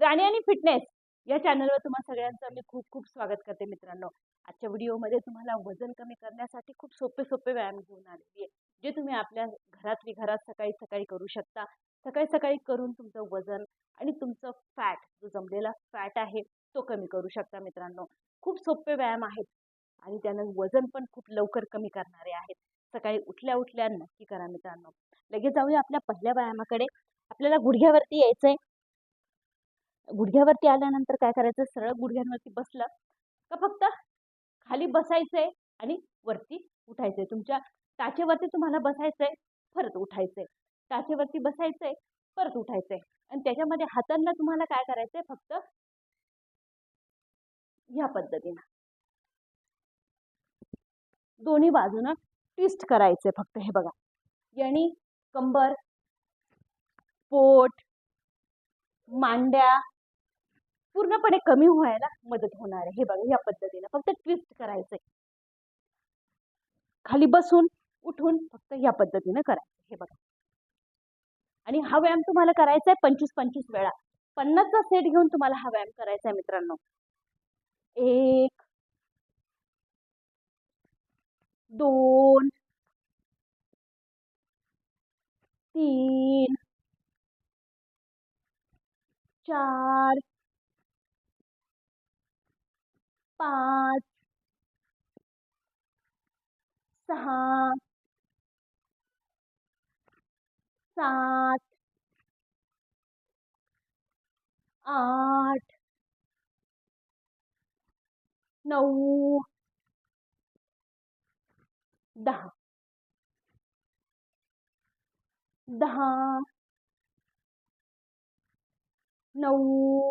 राणी आणि फिटनेस या चॅनलवर तुम्हा सगळ्यांचं मी खूप खूप स्वागत करते मित्रांनो. आजच्या व्हिडिओमध्ये तुम्हाला वजन कमी करण्यासाठी खूप सोपे सोपे व्यायाम घेऊन आलेली आहे. जे तुम्ही आपल्या घरातली घरात सकाळी सकाळी करू शकता. सकाळी सकाळी करून तुमचं वजन आणि तुमचं फॅट जो जमलेला फॅट आहे तो कमी करू शकता मित्रांनो. खूप सोपे व्यायाम आहेत आणि त्यानं वजन पण खूप लवकर कमी करणारे आहेत. सकाळी उठल्या उठल्या नक्की करा मित्रांनो. लगेच जाऊया आपल्या पहिल्या व्यायामाकडे. आपल्याला गुडघ्यावरती यायचं आहे गुडघ्यावरती आल्यानंतर काय करायचं? सरळ गुडघ्यांवरती बसलं का फक्त खाली बसायचंय आणि वरती उठायचंय. तुमच्या टाचेवरती तुम्हाला बसायचंय परत उठायचंय. टाचेवरती बसायचंय परत उठायचंय. आणि त्याच्यामध्ये हातांना तुम्हाला काय करायचंय? फक्त ह्या पद्धतीनं. दोन्ही बाजूनं ट्विस्ट करायचंय फक्त हे बघा. यानी कंबर पोट मांड्या पूर्णपणे कमी व्हायला मदत होणार आहे. हे बघा या पद्धतीनं फक्त ट्विस्ट करायचंय. खाली बसून उठून फक्त या पद्धतीनं करायचं हे बघा. आणि हा व्यायाम तुम्हाला करायचा आहे पंचवीस पंचवीस वेळा. पन्नासचा सेट घेऊन तुम्हाला हा व्यायाम करायचा आहे मित्रांनो. एक दोन तीन चार पाच सहा सात आठ नऊ दहा। दहा नऊ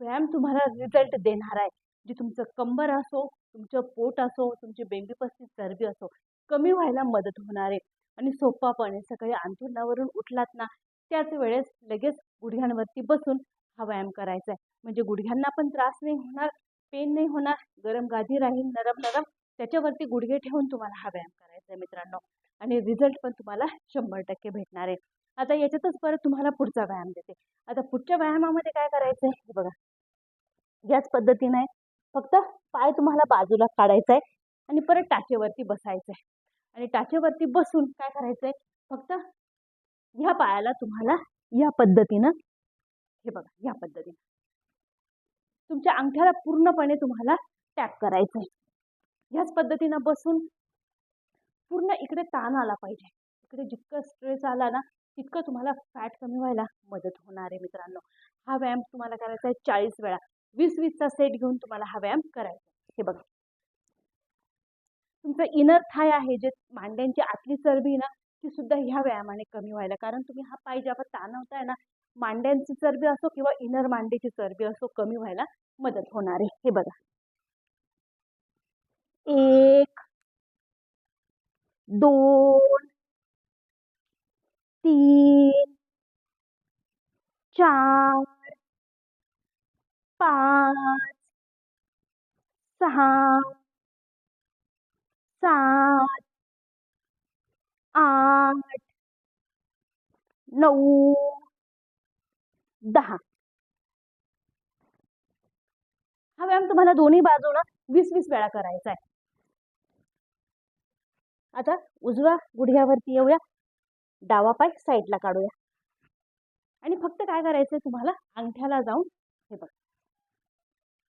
व्यायाम तुम्हाला रिझल्ट देणार आहे. जे तुमचं कंबर असो तुमचं पोट असो तुमची बेंबीपस्ती चरबी असो कमी व्हायला मदत होणार आहे. आणि सोपापणे सकाळी अंथरुणावरून उठलात ना त्याच वेळेस लगेच गुडघ्यांवरती बसून हा व्यायाम करायचा आहे. म्हणजे गुडघ्यांना पण त्रास नाही होणार पेन नाही होणार गरम गादी राहील नरम नरम त्याच्यावरती गुडघे ठेवून तुम्हाला हा व्यायाम करायचा आहे मित्रांनो. आणि रिझल्ट पण तुम्हाला शंभर टक्के भेटणार आहे. आता याच्यातच परत तुम्हाला पुढचा व्यायाम देते. आता पुढच्या व्यायामामध्ये काय करायचं आहे हे बघा. याच पद्धतीने फक्त पाय तुम्हाला बाजूला काढायचा आहे आणि परत टाचेवरती बसायचं आहे आणि टाचेवरती बसून काय करायचं आहे फक्त ह्या पायाला तुम्हाला या पद्धतीनं हे बघा ह्या पद्धतीनं. तुमच्या अंगठ्याला पूर्णपणे तुम्हाला टॅप करायचं आहे ह्याच पद्धतीनं बसून पूर्ण इकडे ताण आला पाहिजे. इकडे जितकं स्ट्रेस आला ना तितकं तुम्हाला फॅट कमी व्हायला मदत होणार आहे मित्रांनो. हा व्यायाम तुम्हाला करायचा आहे चाळीस वेळा. वीस वीसचा सेट घेऊन तुम्हाला हा व्यायाम करायचा हे बघा. तुमचं इनर थाय आहे जे मांड्यांची आतली चरबी ना ती सुद्धा ह्या व्यायामाने कमी व्हायला. कारण तुम्ही हा पाय जेव्हा ताणवताय ना मांड्यांची चरबी असो किंवा इनर मांडीची चरबी असो कमी व्हायला मदत होणार आहे. हे बघा. एक दोन तीन चार पाच सहा सात आठ नऊ दहा. हा व्यायाम तुम्हाला दोन्ही बाजूला वीस वीस वेळा करायचा आहे. आता उजव्या गुडघ्यावरती येऊया. डावा पाय साईडला काढूया. आणि फक्त काय करायचंय तुम्हाला? अंगठ्याला जाऊन हे बघ.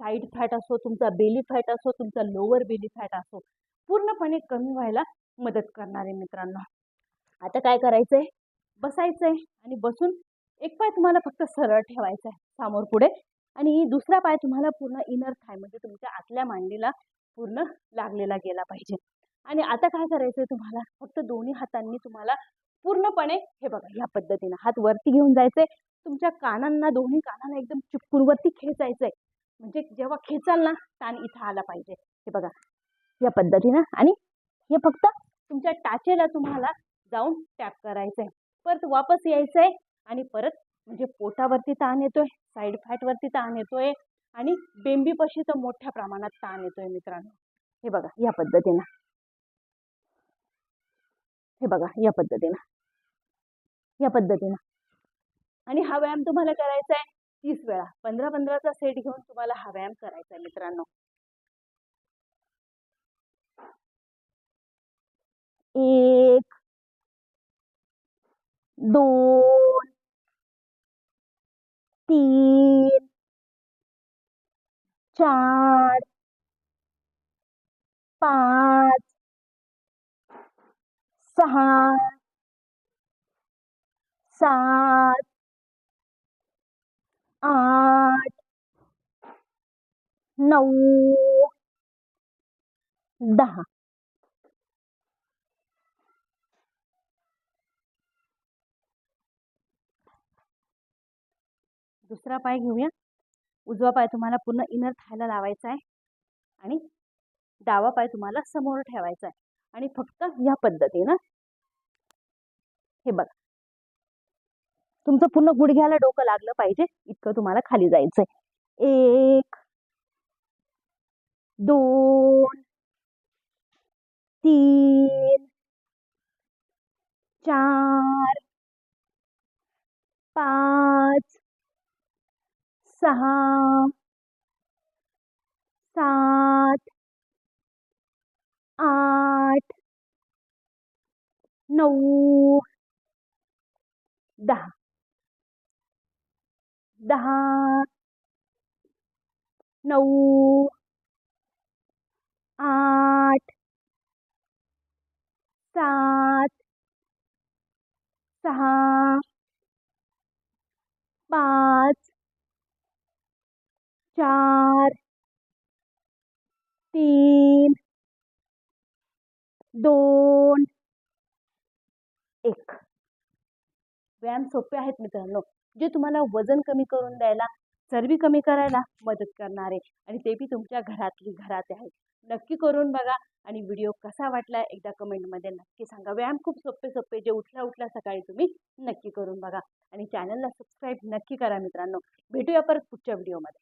साईड फॅट असो तुमचा बेली फॅट असो तुमचा लोअर बेली फॅट असो पूर्णपणे कमी व्हायला मदत करणारे मित्रांनो. आता काय करायचंय? बसायचंय आणि बसून एक पाय तुम्हाला फक्त सरळ ठेवायचा आहे समोर पुढे आणि दुसरा पाय तुम्हाला पूर्ण इनर थाय म्हणजे तुमच्या आतल्या मांडीला पूर्ण लागलेला गेला पाहिजे. आणि आता काय करायचंय तुम्हाला? फक्त दोन्ही हातांनी तुम्हाला पूर्णपणे हे बघा ह्या पद्धतीनं हात वरती घेऊन जायचंय. तुमच्या कानांना दोन्ही कानांना एकदम चिपकून वरती खेचायचंय. म्हणजे जेव्हा खेचाल ना ताण इथं आला पाहिजे. हे बघा या पद्धतीनं आणि हे फक्त तुमच्या टाचेला तुम्हाला जाऊन टॅप करायचं आहे परत वापस यायचं आहे आणि परत म्हणजे पोटावरती ताण येतोय साईड फॅटवरती ताण येतोय आणि बेंबीपाशी तर मोठ्या प्रमाणात ताण येतोय मित्रांनो. हे बघा या पद्धतीनं. हे बघा या पद्धतीनं. या पद्धतीनं. आणि हा व्यायाम तुम्हाला करायचा आहे तीस वेळा. पंधरा पंधराचा सेट घेऊन तुम्हाला हा व्यायाम करायचा आहे मित्रांनो. एक दोन तीन चार पाच सहा सात आठ नऊ दहा. दुसरा पाय घेऊया. उजवा पाय तुम्हाला पूर्ण इनर थायला लावायचा आहे. आणि डावा पाय तुम्हाला समोर ठेवायचा आहे. आणि फक्त या पद्धतीनं हे बघ. तुमचं पूर्ण गुडघ्याला डोकं लागलं पाहिजे. इतकं तुम्हाला खाली जायचंय. एक दोन तीन चार पाच सहा सात आठ नऊ दहा. दहा आठ सात सहा पाच चार तीन दोन एक. व्यायाम सोपे आहेत मित्रांनो. जे तुम्हाला वजन कमी करून द्यायला चरबी कमी करायला मदत करणारे आणि ते बी तुमच्या घरातली घरात आहे. नक्की करून बघा आणि व्हिडिओ कसा वाटला एकदा कमेंटमध्ये नक्की सांगा. व्यायाम खूप सोपे सोपे जे उठल्या उठल्या सकाळी तुम्ही नक्की करून बघा. आणि चॅनलला सबस्क्राईब नक्की करा मित्रांनो. भेटूया परत पुढच्या व्हिडिओमध्ये.